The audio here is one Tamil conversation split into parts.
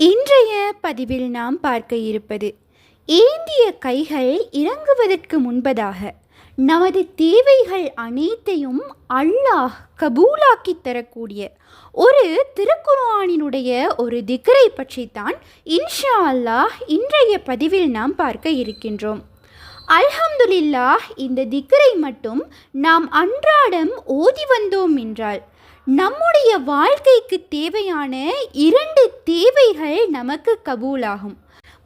இன்றைய பதிவில் நாம் பார்க்க இருப்பது ஏந்திய கைகள் இறங்குவதற்கு முன்பதாக நமது தேவைகள் அனைத்தையும் அல்லாஹ் கபூலாக்கி தரக்கூடிய ஒரு திருக்குர்ஆனினுடைய ஒரு திக்கரை பற்றித்தான் இன்ஷா அல்லாஹ் இன்றைய பதிவில் நாம் பார்க்க இருக்கின்றோம். அல்ஹம்துலில்லாஹ் இந்த திக்கரை மட்டும் நாம் அன்றாடம் ஓதி வந்தோம் என்றால் நம்முடைய வாழ்க்கைக்கு தேவையான இரண்டு தேவைகள் நமக்கு கபூலாகும்.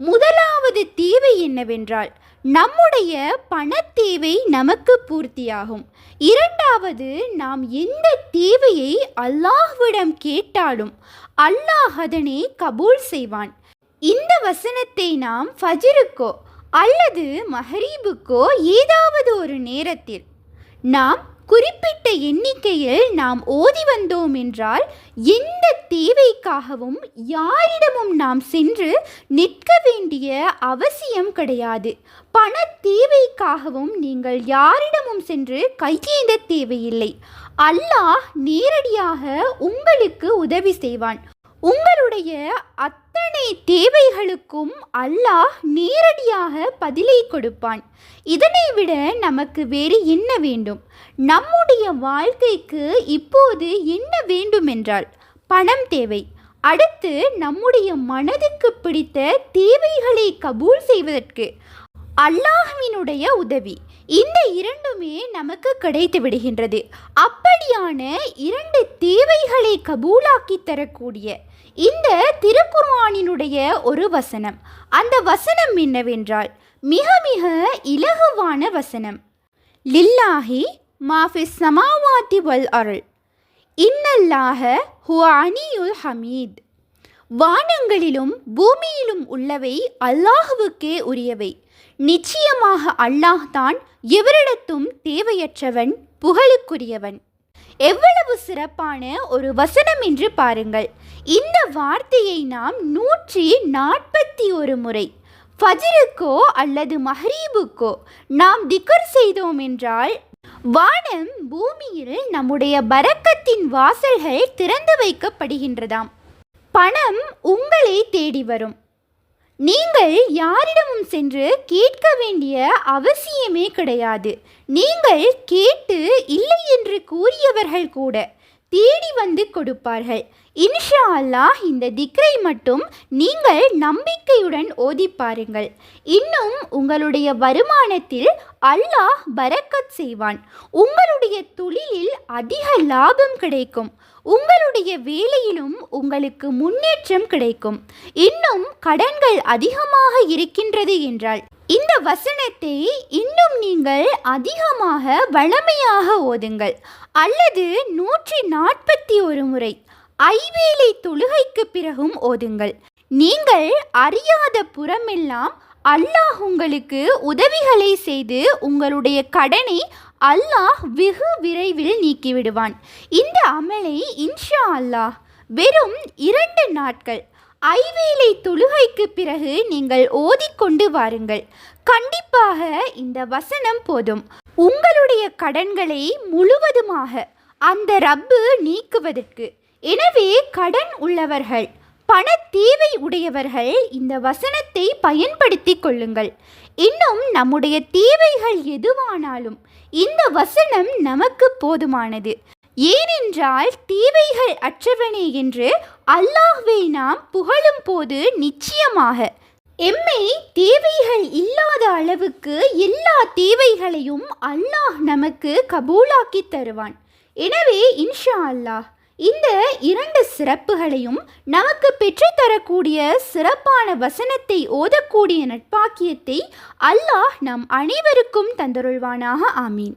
முதலாவது தேவை என்னவென்றால் நம்முடைய பணத்தேவை நமக்கு பூர்த்தியாகும். இரண்டாவது நாம் எந்த தேவையை அல்லாஹ்விடம் கேட்டாலும் அல்லாஹ் அதனை கபூல் செய்வான். இந்த வசனத்தை நாம் ஃபஜிருக்கோ அல்லது மஹரீபுக்கோ ஏதாவது ஒரு நேரத்தில் நாம் குறிப்பிட்ட எண்ணிக்கையில் நாம் ஓதி வந்தோம் என்றால் எந்த தேவைக்காகவும் யாரிடமும் நாம் சென்று நிற்க வேண்டிய அவசியம் கிடையாது. பண தேவைக்காகவும் நீங்கள் யாரிடமும் சென்று கையேந்த தேவையில்லை. அல்லாஹ் நேரடியாக உங்களுக்கு உதவி செய்வான். உங்களுடைய அத்தனை தேவைகளுக்கும் அல்லாஹ் நேரடியாக பதிலை கொடுப்பான். இதனை விட நமக்கு வேறு என்ன வேண்டும்? நம்முடைய வாழ்க்கைக்கு இப்போது என்ன வேண்டுமென்றால் பணம் தேவை. அடுத்து நம்முடைய மனதுக்கு பிடித்த தேவைகளை கபூல் செய்வதற்கு அல்லாஹ்வினுடைய உதவி. இந்த இரண்டுமே நமக்கு கிடைத்து விடுகின்றது. அப்படியான இரண்டு தேவைகளை கபூலாக்கி தரக்கூடிய இந்த திருக்குர்ஆனினுடைய ஒரு வசனம். அந்த வசனம் என்னவென்றால் மிக மிக இலகுவான வசனம். லில்லாஹி மாஃபிஸ் சமாவாத்தி வல் அருள். இன்னல்லாஹ ஹுவானியுல் ஹமீத். வானங்களிலும் பூமியிலும் உள்ளவை அல்லாஹுவுக்கே உரியவை. நிச்சயமாக அல்லாஹ் தான் எவரிடத்தும் தேவையற்றவன் புகழுக்குரியவன். எவ்வளவு சிறப்பான ஒரு வசனம் என்று பாருங்கள். இந்த வார்த்தையை நாம் நூற்றி நாற்பத்தி ஒரு முறை ஃபஜ்ருக்கோ அல்லது மஹரீபுக்கோ நாம் திக்கர் செய்தோம் என்றால் வானம் பூமியில் நம்முடைய பரக்கத்தின் வாசல்கள் திறந்து வைக்கப்படுகின்றதாம். பணம் உங்களை தேடி வரும். நீங்கள் யாரிடமும் சென்று கேட்க வேண்டிய அவசியமே கிடையாது. நீங்கள் கேட்டு இல்லை என்று கூறியவர்கள் கூட. தேடி வந்து கொடுப்பார்கள். இன்ஷா அல்லாஹ் இந்த திக்ரை மட்டும் நீங்கள் நம்பிக்கையுடன் ஓதி பாருங்கள். இன்னும் உங்களுடைய வருமானத்தில் அல்லாஹ் பரக்கத் செய்வான். உங்களுடைய தொழிலில் அதிக லாபம் கிடைக்கும். உங்களுடைய வேலையிலும் உங்களுக்கு முன்னேற்றம் கிடைக்கும். இன்னும் கடன்கள் அதிகமாக இருக்கின்றது என்றால் இந்த வசனத்தை இன்னும் நீங்கள் அதிகமாக வளமையாக ஓதுங்கள். அல்லது நூற்றி நாற்பத்தி ஒரு முறை ஐவேளை தொழுகைக்கு பிறகும் ஓதுங்கள். நீங்கள் அறியாத புறமெல்லாம் அல்லாஹ் உங்களுக்கு உதவிகளை செய்து உங்களுடைய கடனை அல்லாஹ் வெகு விரைவில் நீக்கிவிடுவான். இந்த அமலை இன்ஷா அல்லாஹ் வெறும் இரண்டு நாட்கள் ஐவேளை தொழுகைக்கு பிறகு நீங்கள் ஓதிக்கொண்டு வாருங்கள். கண்டிப்பாக இந்த வசனம் போதும். உங்களுடைய கடன்களை முழுவதுமாக அந்த ரப்பு நீக்குவதற்கு. எனவே கடன் உள்ளவர்கள் பண தேவை உடையவர்கள் இந்த வசனத்தை பயன்படுத்தி கொள்ளுங்கள். இன்னும் நம்முடைய தேவைகள் எதுவானாலும் இந்த வசனம் நமக்கு போதுமானது. ஏனென்றால் தேவைகள் அற்றவனே என்று அல்லாஹ்வை நாம் புகழும் போது நிச்சயமாக. எம்மை தேவைகள் இல்லாத அளவுக்கு எல்லா தேவைகளையும் அல்லாஹ் நமக்கு கபூலாக்கி தருவான். எனவே இன்ஷா அல்லாஹ் இந்த இரண்டு சிறப்புகளையும் நமக்கு பெற்றுத்தரக்கூடிய சிறப்பான வசனத்தை ஓதக்கூடிய நட்பாக்கியத்தை அல்லாஹ் நம் அனைவருக்கும் தந்தருள்வானாக. ஆமீன்.